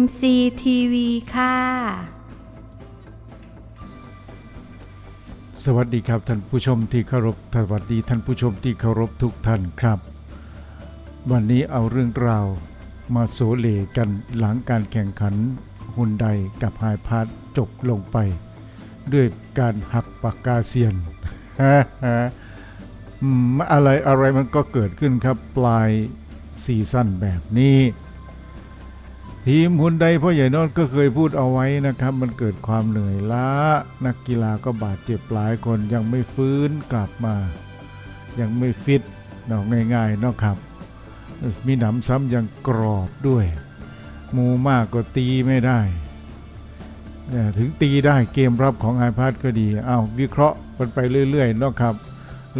MCTV ค่ะ สวัสดีครับท่านผู้ชมที่เคารพสวัสดีท่านผู้ชมที่เคารพทุกท่านครับ วันนี้เอาเรื่องราวมาโสเลกันหลังการแข่งขันฮุนไดกับไฮพาร์จบลงไป ด้วยการหักปากกาเซียนอืมอะไรอะไรมันก็เกิดขึ้นครับปลายซีซั่นแบบนี้ ทีมฮุนไดพ่อใหญ่นอนก็เคยพูดเอาไว้นะครับ มันเกิดความเหนื่อยล้า นักกีฬาก็บาดเจ็บหลายคนยังไม่ฟื้นกลับมา ยังไม่ฟิตเนาะง่ายๆเนาะครับ มีหนำซ้ำยังกรอบด้วย มูมากก็ตีไม่ได้เนี่ยถึงตีได้เกมรับของไอพาดก็ดีเอาวิเคราะห์กันไปเรื่อยๆเนาะครับ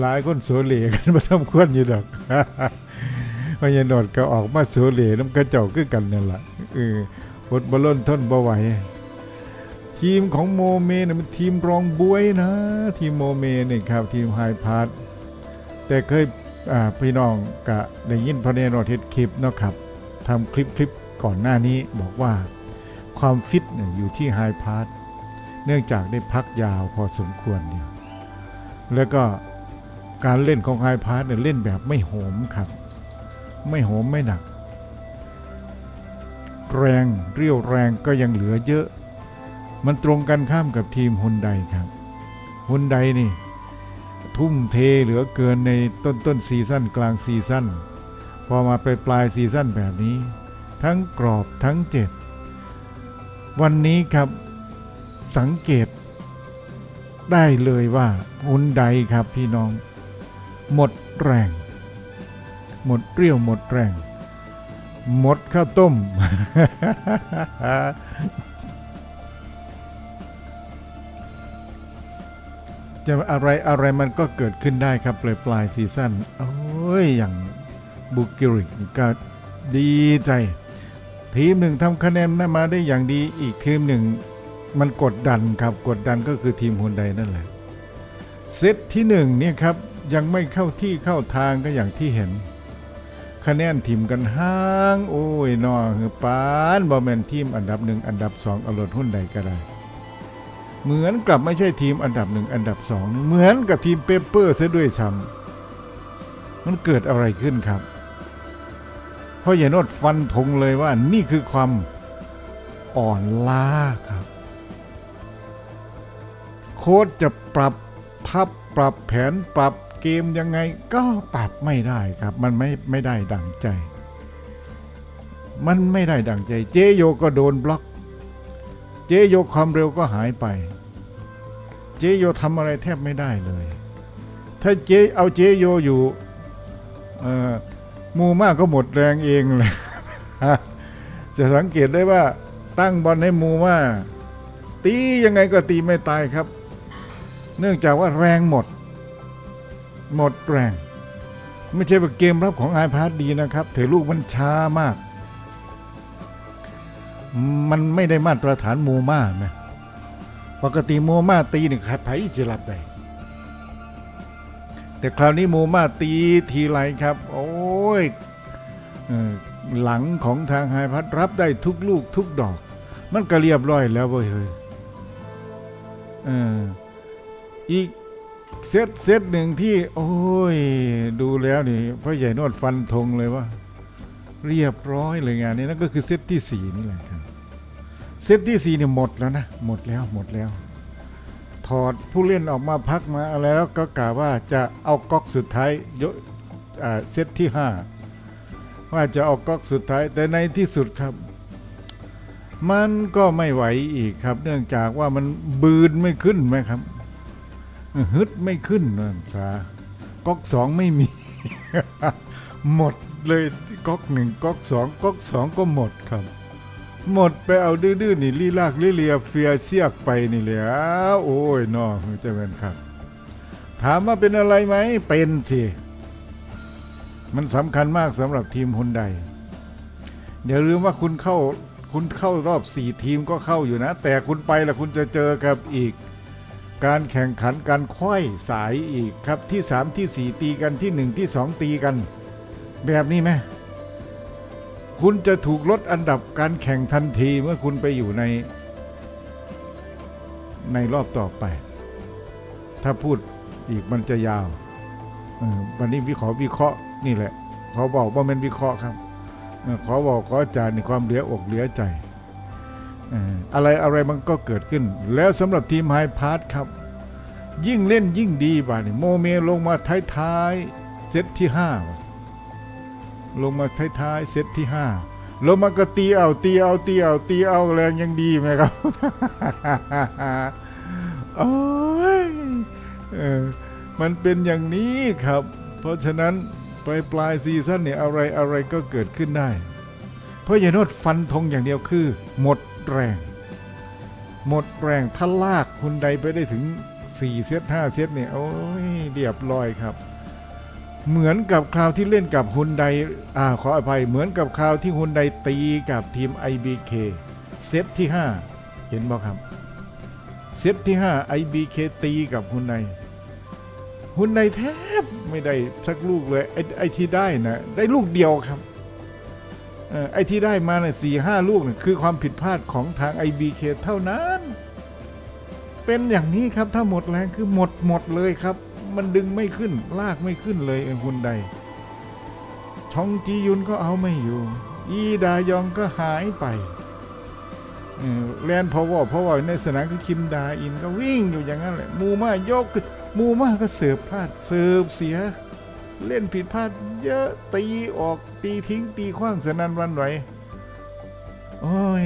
หลายคนโสเลกันมาทำควรอยู่ดอก พญานอดก็ออกมาโสเหลน้ำกระเจ้าคือกันนั่นแหละเออบทบอลล่นทนบ่ไหวทีมของโมเมเนี่ยมันทีมรองบวยนะ ทีมโมเมเนี่ยครับทีมไฮพาร์ทแต่เคยพี่น้องกะได้ยินพระเนรเทศคลิปเนาะครับทำคลิปคลิปก่อนหน้านี้บอกว่าความฟิตเนี่ยอยู่ที่ไฮพาร์ทเนื่องจากได้พักยาวพอสมควรเดียแล้วก็การเล่นของไฮพาร์ทเนี่ยเล่นแบบไม่โหมครับ ไม่โหมไม่หนัก แรงเรี่ยวแรงก็ยังเหลือเยอะ มันตรงกันข้ามกับทีมฮุนไดครับฮุนไดนี่ ทุ่มเทเหลือเกินในต้นต้นซีซั่นกลางซีซั่นพอมาปลายปลายซีซั่นแบบนี้ ทั้งกรอบทั้งเจ็บ วันนี้ครับสังเกต ได้เลยว่าฮุนไดครับพี่น้อง หมดแรง หมดเปรี้ยวหมดแรง หมดข้าวต้ม จะอะไรอะไรมันก็เกิดขึ้นได้ครับปลายปลายซีซั่นโอ้ย อย่างบุกิริกก็ดีใจ ทีมหนึ่งทำคะแนนได้มาได้อย่างดีอีกทีมหนึ่งมันกดดันครับกดดันก็คือทีมฮุนไดนั่นแหละเซตที่หนึ่งเนี่ยครับยังไม่เข้าที่เข้าทางก็อย่างที่เห็น คะแนนทีมกันห้าง โอ้ยนอคือปานบอแมนทีมอันดับหนึ่งอันดับสองอรรถหุ้นใดก็ได้ เหมือนกับไม่ใช่ทีมอันดับหนึ่งอันดับสองเหมือนกับทีมเปเปอร์ซะด้วยซ้ำมันเกิดอะไรขึ้นครับเพราะอย่านดฟันธงเลยว่านี่คือความอ่อนล้าครับ โค้ชจะปรับทับปรับแผนปรับ เกมยังไงก็ปรับไม่ได้ครับ มันไม่ไม่ได้ดังใจ มันไม่ได้ดังใจ เจโยก็โดนบล็อก เจโยความเร็วก็หายไป เจโยทำอะไรแทบไม่ได้เลย ถ้าเจเอาเจโยอยู่มูมากก็หมดแรงเองเลยจะสังเกตได้ว่าตั้งบอลให้มูมาตียังไงก็ตีไม่ตายครับ เนื่องจากว่าแรงหมด หมดแรง ไม่ใช่ว่าเกมรับของไอพาร์ดีนะครับถือลูกมันช้ามาก มันไม่ได้มาตรฐานโมมานะปกติโมมาตีนี่ใครไผจะรับได้แต่คราวนี้โมมาตีทีไรครับ โอ้ยอหลังของทางไฮพัดรับได้ทุกลูกทุกดอก มันก็เรียบร้อยแล้วเว้ยเฮ้ยเอออีก เซตเซตหนึ่งที่ โอ้ย ดูแล้วนี่พ่อใหญ่นวดฟันธงเลยว่า เรียบร้อยเลยงานนี้นั่นก็คือเซตที่สี่นี่แหละครับเซตที่สี่เนี่ยหมดแล้วนะ หมดแล้วหมดแล้ว ถอดผู้เล่นออกมาพักมาอะไรแล้วก็กล่าวว่าจะเอาก๊อกสุดท้ายยกเซตที่ห้าว่าจะเอาก๊อกสุดท้าย แต่ในที่สุดครับมันก็ไม่ไหวอีกครับ เนื่องจากว่ามันบืนไม่ขึ้นไหมครับ ฮึดไม่ขึ้นนั่นซาก๊อกสองไม่มี หมดเลยก๊อกหนึ่งก๊อกสองก๊อกสองก็หมดครับ หมดไปเอาดื้อๆนี่ลีลากลิเลียเฟียเสียกไปนี่แหล้วโอ้ยนอจะเป็นครับ ถามว่าเป็นอะไรไหมเป็นสิ มันสำคัญมากสำหรับทีมฮุนไดอย่าลืมว่าคุณเข้าคุณเข้ารอบสี่ทีมก็เข้าอยู่นะ แต่คุณไปแล้วคุณจะเจอกับอีก การแข่งขันการคว้ยสายอีกครับที่สามที่สี่ตีกันที่หนึ่งที่สองตีกัน แบบนี้ไหมคุณจะถูกลดอันดับการแข่งทันทีเมื่อคุณไปอยู่ใน ในรอบต่อไป ถ้าพูดอีกมันจะยาววันนี้วิเคราะห์วิเคราะห์นี่แหละเขาบอกว่ามันวิเคราะห์ครับ ขอบอกขอจารย์ในความเหลืออกเหลือใจ อะไรอะไรมันก็เกิดขึ้น แล้วสำหรับทีมไฮพาร์ทครับ ยิ่งเล่นยิ่งดีบ่านี่โมเมลงมาท้ายๆเซตที่ห้าลงมาท้ายๆเซตที่ห้าลงมาก็ตีเอาตีเอาตีเอาตีเอาแรงยังดีไหมครับโอ้ยออมันเป็นอย่างนี้ครับ เพราะฉะนั้นไปปลายซีซั่นเนี่ยอะไรอะไรก็เกิดขึ้นได้ เพราะยาโนดฟันธงอย่างเดียวคือหมด แรง หมดแรงถ้าลากคุณใดไปได้ถึง 4 เซต5เซตเนี่ยโอ้ยเรียบร้อยครับ เหมือนกับคราวที่เล่นกับฮุนไดอ่าขออภัยเหมือนกับคราวที่ฮุนไดตีกับทีม IBK เซตที่ 5 เห็นบ่ครับเซตที่ 5 IBK ตีกับฮุนไดฮุนไดแทบไม่ได้สักลูกเลยไอ้ไอที่ได้นะได้ลูกเดียวครับ ไอ้ที่ได้มาเนี่ยสี่ห้าลูกเนี่ยคือความผิดพลาดของทาง IBK เท่านั้น เป็นอย่างนี้ครับถ้าหมดแรงคือหมดหมดเลยครับ มันดึงไม่ขึ้น ลากไม่ขึ้นเลยไอ้ฮุนไดชองจียุนก็เอาไม่อยู่ อีดายองก็หายไปเออแลนพอวอพอวอในสนามคือคิมดาอินก็วิ่งอยู่อย่างนั้นแหละมูมายกมูมาก็เสิร์ฟพลาดเสิร์ฟเสีย เล่นผิดพลาดเยอะตีออกตีทิ้งตีขว้างสนันวันไหวโอ้ย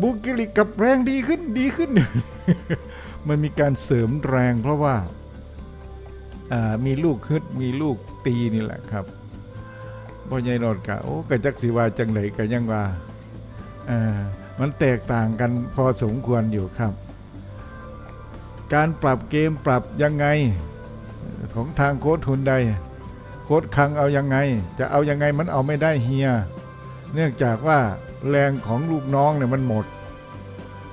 บุกิลิกกับแรงดีขึ้นดีขึ้น มันมีการเสริมแรงเพราะว่าามีลูกฮึดมีลูกตีนี่แหละครับพ่อใหญ่นอดกะโอ้กะจักสิว่าจังไหนกะยังว่าามันแตกต่างกันพอสมควรอยู่ครับ การปรับเกมปรับยังไงของทางโค้ชทุนใด ค้ชคังเอายังไง จะเอายังไงมันเอาไม่ได้เฮีย เนื่องจากว่าแรงของลูกน้องเนี่ยมันหมด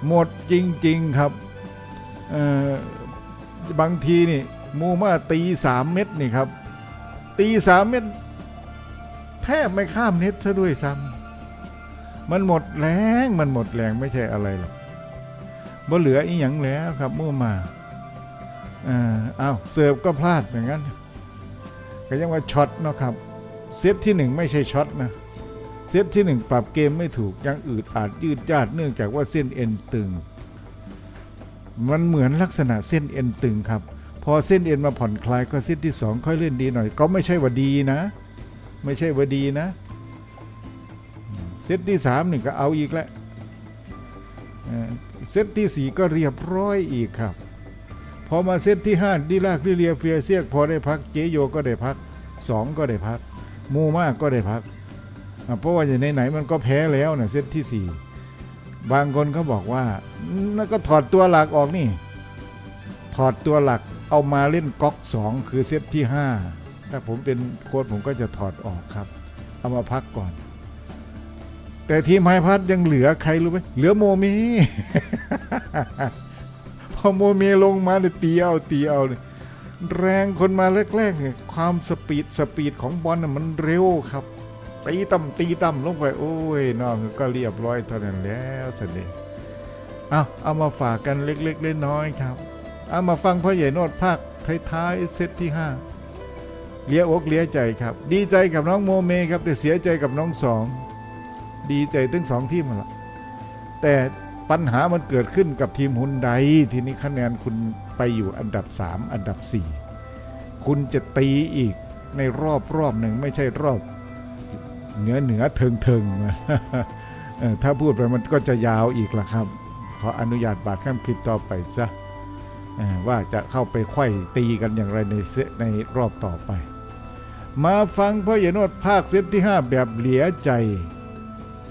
หมดจริงๆครับบางทีนี่มูมาตีสามเม็ดนี่ครับ ตีสามเม็ดแทบไม่ข้ามเน็ตซะด้วยซ้ำมันหมดแรงมันหมดแรงไม่ใช่อะไรหรอกบ่เหลืออีหยังแล้วครับมู่มาอ่าอ้าวเสิร์ฟก็พลาดอย่างนั้น ก็ยังว่าช็อตเนาะครับเซตที่หนึ่งไม่ใช่ช็อตนะเซตที่หนึ่งปรับเกมไม่ถูกยังอืดอาดยืดยาดเนื่องจากว่าเส้นเอ็นตึง มันเหมือนลักษณะเส้นเอ็นตึงครับ พอเส้นเอ็นมาผ่อนคลายก็เส้นที่สองค่อยเล่นดีหน่อย ก็ไม่ใช่ว่าดีนะ ไม่ใช่ว่าดีนะเซตที่สามนี่ก็เอาอีกแล้วเอ่อเซตที่สี่ก็เรียบร้อยอีกครับ พอมาเซตที่ห้าดีลากดิเลียเฟียเซียกพอได้พักเจโยก็ได้พักสองก็ได้พักมูมากก็ได้พัก เพราะว่าอย่างไหนๆมันก็แพ้แล้วนะเซตที่สี่บางคนเขาบอกว่านั่นก็ถอดตัวหลักออกนี่ ถอดตัวหลักเอามาเล่นก๊อกสองคือเซตที่ห้าถ้าผมเป็นโค้ชผมก็จะถอดออกครับ เอามาพักก่อน แต่ทีมไฮพัทยังเหลือใครรู้ไหมเหลือโมมพอ โมเมลงมาเนี่ยตีเอาตีเอาเลยแรงคนมาแรกๆเนี่ยความสปีดสปีดของบอลน่ะมันเร็วครับตีต่ำตีต่ำลงไปโอ้ยน้องก็เรียบร้อยเท่านั้นแล้วสันเดเอาเอามาฝากกันเล็กๆน้อยๆครับเอามาฟังพ่อใหญ่โนดภาคท้ายๆเซตที่ห้าเลี้ยอกเลี้ยใจครับ ดีใจกับน้องโมเมครับแต่เสียใจกับน้องสอง ดีใจทั้งสองทีมนั่นละแต่ ปัญหามันเกิดขึ้นกับทีมฮุนไดทีนี้คะแนนคุณไปอยู่อันดับ 3 อันดับ 4 คุณจะตีอีกในรอบรอบหนึ่งไม่ใช่รอบเหนือเหนือเทิงเทิงถ้าพูดไปมันก็จะยาวอีกละครับ ขออนุญาตบาดข้ามคลิปต่อไปซะว่าจะเข้าไปไขว้ตีกันอย่างไรในเซในรอบต่อไป มาฟังพ่อใหญ่นดภาคเซตที่ 5 แบบเหลียใจ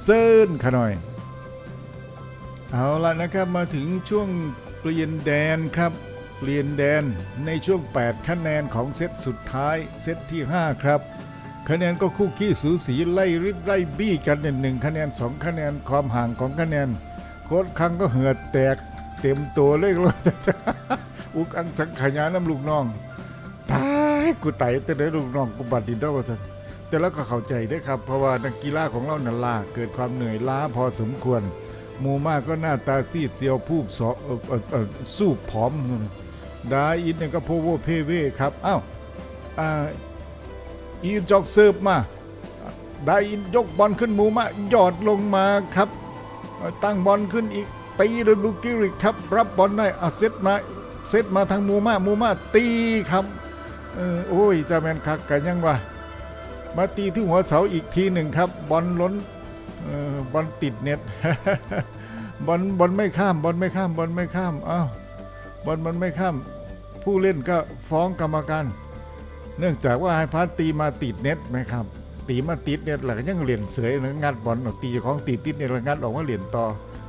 เซิร์นขน่อย เอาละนะครับมาถึงช่วงเปลี่ยนแดนครับ เปลี่ยนแดนในช่วง 8 คะแนนของเซตสุดท้ายเซตที่ 5 ครับ คะแนนก็คู่ขี้สูสีไล่ริบไล่บี้กันหนึ่งหนึ่งคะแนน 2 คะแนนความห่างของคะแนน โค้ดคังก็เหือดแตกเต็มตัวเลยเลยอุกอังสังขยาน้ำลูกน้องตายกูไต่แต่ได้ลูกน้องกูบัดดินดอกว่าซั่นแต่แล้วก็เข้าใจด้วยครับ เพราะว่านักกีฬาของเรานั่นล่าเกิดความเหนื่อยล้าพอสมควร หมูมากก็หน้าตาซีดเซียวพูบสอเอ่อเอ่อเอ่อสู้ผอมดาอินเนี่ยก็โพโวเพเวครับอ้าวอีจอกเสิร์ฟมาดาอินยกบอลขึ้นหมูมาหยอดลงมาครับ ตั้งบอลขึ้นอีกตีโดยบุกิริกครับรับบอลได้เอาเซตมาเซตมาทางมูมามูมาตีครับเออโอ้ยจาแมนคักกันยังวะมาตีที่หัวเสาอีกทีหนึ่งครับ บอลล้น บอลติดเน็ตบอลบอลไม่ข้ามบอลไม่ข้ามบอลไม่ข้ามอ้าวบอลมันไม่ข้าม ผู้เล่นก็ฟ้องกรรมการ เนื่องจากว่าไฮพาสตีมาติดเน็ตไหมครับ ตีมาติดเน็ตแล้วก็ยังเหรียญเสยนะงัดบอลออกตีของตีติดเน็ตแล้วงัดออกว่าเหรียญต่อ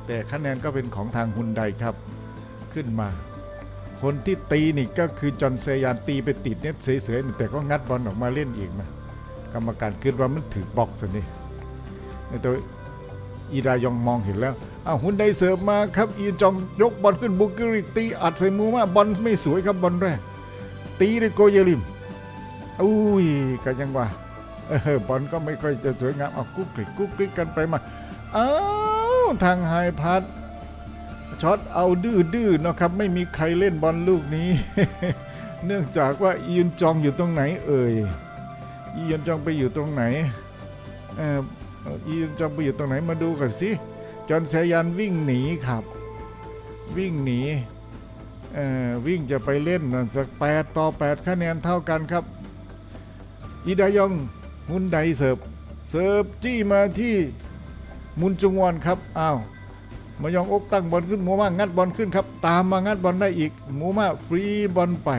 แต่คะแนนก็เป็นของทางฮุนไดครับ ขึ้นมา คนที่ตีนี่ก็คือจอห์นเซยานตีไปติดเน็ตเสยๆแต่ก็งัดบอลออกมาเล่นอีกนะกรรมการคิดว่ามันถือบล็อกสินี่ แต่อีดายองมองเห็นแล้วอ้าวฮุนไดเสิร์ฟมาครับ อีจองยกบอลขึ้นบุกกิริกตีอัดใส่มือมาบอลไม่สวยครับบอลแรก ตีด้วยโกเยลิมอุ้ยกันยังว่าเออบอลก็ไม่ค่อยจะสวยงามเอากุ๊กกริกกุ๊กกริกกันไปมาอ้าวทางไฮพัดช็อตเอาดื้อดื้อๆนะครับ ไม่มีใครเล่นบอลลูกนี้ เนื่องจากว่าอียนจองอยู่ตรงไหนเอ่ยอียนจองไปอยู่ตรงไหนเอออียุนจองไปอยู่ตรงไหนมาดูกันสิจอห์นแซยันวิ่งหนีครับ วิ่งหนีเอ่อวิ่งจะไปเล่นนั่นสักแปดต่อแปดคะแนนเท่ากันครับอีดายองฮุนไดเสิร์ฟเสิร์ฟจี้มาที่มุนจุงวอนครับอ้าวมายองอกตั้งบอลขึ้นหมูมางัดบอลขึ้นครับ ตามมางัดบอลได้อีกหมูมาฟรีบอลไป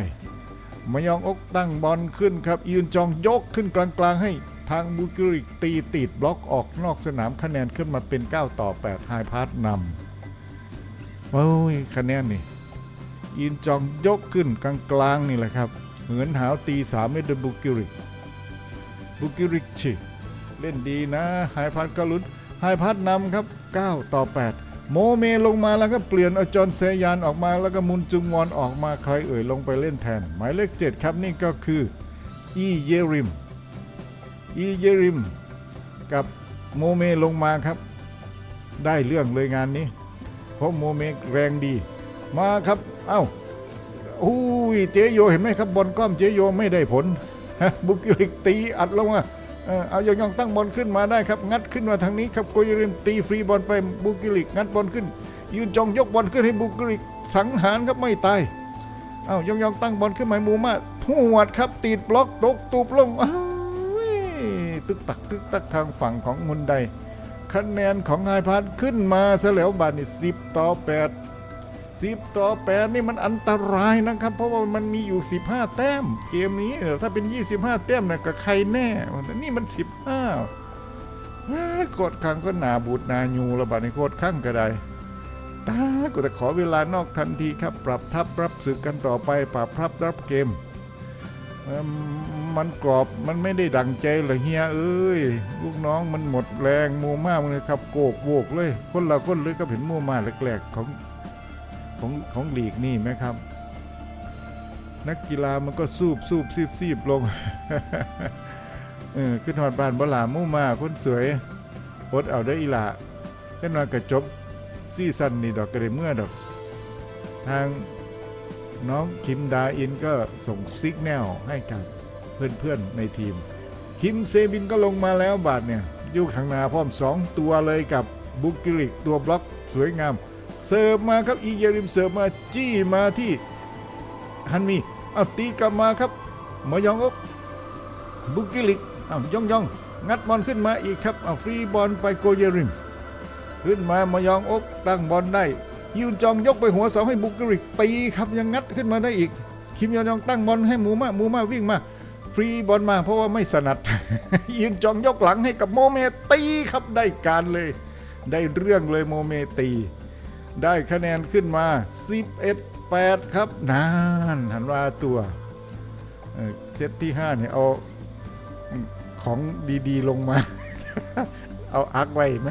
มายองอกตั้งบอลขึ้นครับยืนจองยกขึ้นกลางๆให้ ทางบูกิริกตีติดบล็อกออกนอกสนามคะแนนขึ้นมาเป็น 9 ต่อ 8 ไฮพาสนำโอ้ยคะแนนนี่ยินจองยกขึ้นกลางๆนี่แหละครับ เหมือนหาวตีสามเมตรบูกิริกบุกิริชิเล่นดีนะไฮพัดก็ลุ้นไฮพัดนำครับ 9 ต่อ 8 โมเมลงมาแล้วก็เปลี่ยนอจอนเซยานออกมาแล้วก็มุนจุงวอนออกมาใครเอ่ยลงไปเล่นแทน หมายเลข 7 ครับนี่ก็คืออีเยริม อีเยริม กับโมเมลงมาครับ ได้เรื่องเลยงานนี้ เพราะโมเมแรงดี มาครับเอ้าอุ้ยเจโยเห็นไหมครับบอลก้อมเจโยไม่ได้ผลบุกิริกตีอัดลงมาเออเอายองตั้งบอลขึ้นมาได้ครับ งัดขึ้นมาทางนี้ครับโกยริมตีฟรีบอลไปบุกิริกงัดบอลขึ้น ยืนจองยกบอลขึ้นให้บุกิริกสังหารครับไม่ตายเอายองๆตั้งบอลขึ้นมามูมาหวดครับติดบล็อกตกตูบลงอ้า ตึกตักตึกตักทางฝั่งของมุนไดคะแนนของไฮพาดขึ้นมาซะแล้วบาทนี่สิบต่อแปดสิบต่อแปดนี่มันอันตรายนะครับ เพราะว่ามันมีอยู่15แต้ม เกมนี้ถ้าเป็น25แต้มนะกับใครแน่แต่นี่มัน15ว้ากดขังก็หนาบูดหนายูระบาดในโคตรข้างก็ได้ตากูแต่ขอเวลานอกทันทีครับ ปรับทับรับศึกกันต่อไปปรับทับรับเกม มันกรอบมันไม่ได้ดังใจเหรอเฮียเอ้ยลูกน้องมันหมดแรงมูมากเลยครับ โกกโวกเลย คนละคนเลยก็เห็นมูมาแรกๆของของของลีกนี่ไหมครับ นักกีฬามันก็สูบสูบซีบซีบลงเออขึ้นหอดบานบลามู่มาคนสวยอดเอาได้อีละแค่นอนกระจบซีซั่นนี่ดอกกระเดเมื่อดอก ทาง น้องคิมดาอินก็ส่งซิกแนลให้กับเพื่อนๆในทีม คิมเซบินก็ลงมาแล้วบาทเนี่ยอยู่ข้างหน้าพร้อม 2 ตัวเลยกับบุกกิริกตัวบล็อกสวยงาม เสิร์ฟมาครับอีเยริมเสิร์ฟมาจี้มาที่ฮันมีเอาตีกลับมาครับมายองอกบุกกิลิกเอาย่องย่องงัดบอลขึ้นมาอีกครับเอาฟรีบอลไปโกเยริม ขึ้นมามายองอกตั้งบอลได้ ยูนจองยกไปหัวเสาให้บุกกิลิกตีครับยังงัดขึ้นมาได้อีก คิมยองยองตั้งบอลให้หมูมาหมูมาวิ่งมา ฟรีบอลมาเพราะว่าไม่สนัดยืนจองยกหลังให้กับโมเมตีครับได้การเลย ได้เรื่องเลยโมเมตี ได้คะแนนขึ้นมา 11 8 ครับนานหันว่าตัวเซตที่5เนี่ยเอาของดีๆลงมา เอาอาร์คไว้ไหม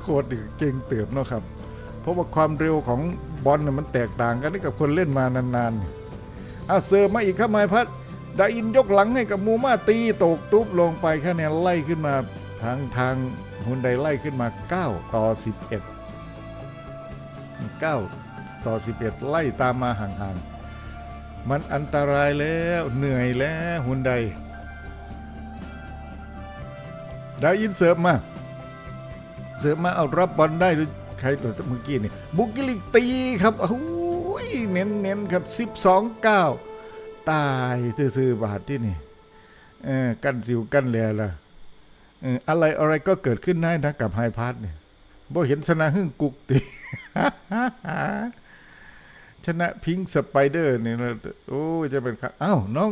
โคตรเก่งเติบเนาะครับ เพราะว่าความเร็วของบอลน่ะมันแตกต่างกันกับคนเล่นมานานๆเอาเสิร์ฟมาอีกครับไมายพัดดาอินยกหลังให้กับมูมาตีตกตุ๊บลงไปคะแนนไล่ขึ้นมาทางทางฮุนไดไล่ขึ้นมา 9 ต่อ 11 9 ต่อ 11 ไล่ตามมาห่างๆ มันอันตรายแล้วเหนื่อยแล้วฮุนไดดาอินเสิร์ฟมา เสิร์ฟมาเอารับบอลได้ ใครตัวเมื่อกี้นี่บุกิลิกตีครับโอ้ยเน้นเน้นครับ 12 9 ตายซื่อๆบาทที่นี่เออกันสิวกันแลล่ะเอออะไรอะไรก็เกิดขึ้นได้นะกับไฮพาร์ทเนี่ยบ่เห็นสนาหึ่งกุกติชนะพิงค์สไปเดอร์นี่นะโอ้จะเป็นครับอ้าวน้อง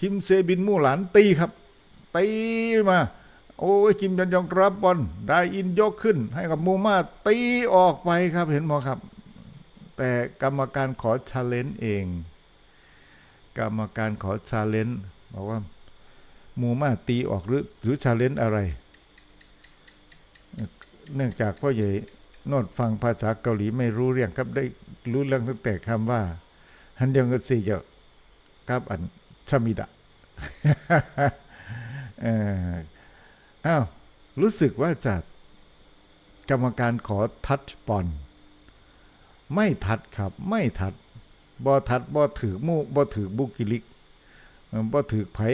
คิมเซบินมู่หลานตีครับตีมา โอ้ยคิมยันยองรับบอลได้อินยกขึ้น ให้กับมูมาตีออกไปครับเห็นไหมครับ แต่กรรมการขอชาเลนจ์เอง กรรมการขอชาเลนจ์บอกว่ามูมาตีออกหรือหรือชาเลนจ์อะไร เนื่องจากพ่อใหญ่โนดฟังภาษาเกาหลีไม่รู้เรื่องครับได้รู้เรื่องตั้งแต่คำว่าฮันเดียงกสี่เจากับอันชามิดะ อ้าว รู้สึกว่าจะกรรมการขอทัชบอลไม่ทัดครับ ไม่ทัดบอทัดบอถือมูบอถือบุกิลิกบอถือไผ่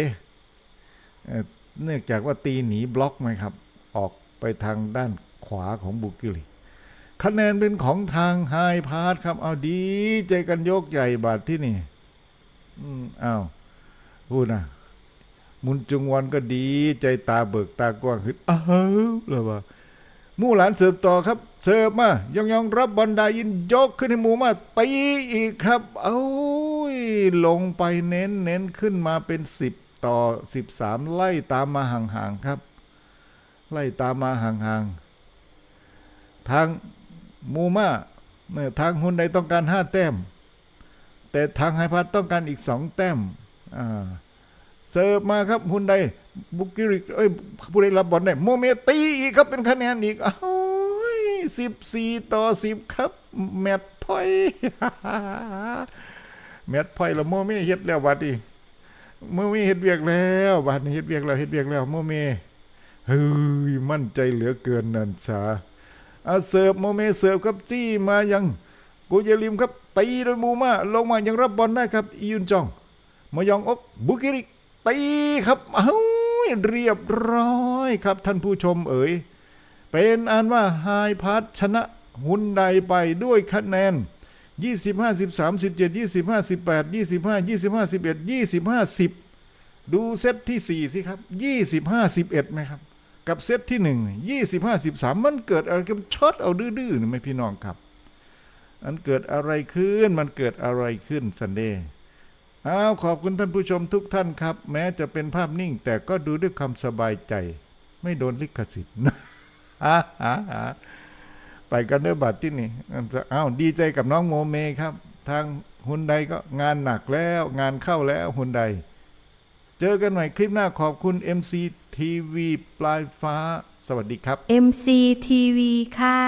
เนื่องจากว่าตีหนีบล็อกไหมครับ ออกไปทางด้านขวาของบุกิลิกคะแนนเป็นของทางไฮพาร์ทครับ เอาดีใจกันยกใหญ่บาทที่นี่ อืมอ้าวพูดนะ มุนจุงวันก็ดีใจตาเบิกตากว้างขึ้นอ้าวเลยว่ามู่หลานเสิร์ฟต่อครับ เสิร์ฟมายองยองรับบอลดายินยกขึ้นให้หมูมาตีอีกครับ เอ้ยลงไปเน้นเน้นขึ้นมาเป็นสิบต่อสิบสามไล่ตามมาห่างๆครับ ไล่ตามมาห่างๆทางมูมาเนี่ยทางฮุนไดต้องการห้าแต้ม แต่ทางไฮพัทต้องการอีกสองแต้มอ่า เสิร์ฟมาครับฮุนไดบุกิริกเอ้ยผู้ได้รับบอลได้โมเมตีอีกครับเป็นคะแนนอีกอ้าวสิบสี่ต่อสิบครับ แมตพอยแมตพอยแล้วโมเมเฮ็ดแล้วบัดนี้โมเมเฮ็ดเวียกแล้วบัดนี้เฮ็ดเวียกแล้วเฮ็ดเวียกแล้วโมเมเฮ้ยมั่นใจเหลือเกินนันสาเอาเสิร์ฟโมเมเสิร์ฟครับจี้มายังกูเยลิมครับตีโดยมูมาลงมายังรับบอลได้ครับอียุนจองมายองอกบุกิริก ตีครับเอ้าเรียบร้อยครับท่านผู้ชมเอ๋ย เป็นอันว่าไฮพาร์ทชนะฮุนไดไปด้วยคะแนน25 13 17 25 18 25 25 11 25 10 ดูเซตที่ 4 สิครับ 25 11ไหมครับ กับเซตที่ 1 25 13 มันเกิดอะไรกันช็อตเอาดื้อๆนะไหมพี่น้องครับ มันเกิดอะไรขึ้น มันเกิดอะไรขึ้นซันเดย์ อ้าวขอบคุณท่านผู้ชมทุกท่านครับ แม้จะเป็นภาพนิ่ง แต่ก็ดูด้วยความสบายใจ ไม่โดนลิขสิทธิ์อ่าอ่าอ่าไปกันเด้อบัตรที่นี่อ้าวดีใจกับน้องโมเมครับ ทางฮุนไดก็งานหนักแล้ว งานเข้าแล้วฮุนไดเจอกันใหม่คลิปหน้าขอบคุณ MC TV ปลายฟ้า สวัสดีครับ MCTV ค่ะ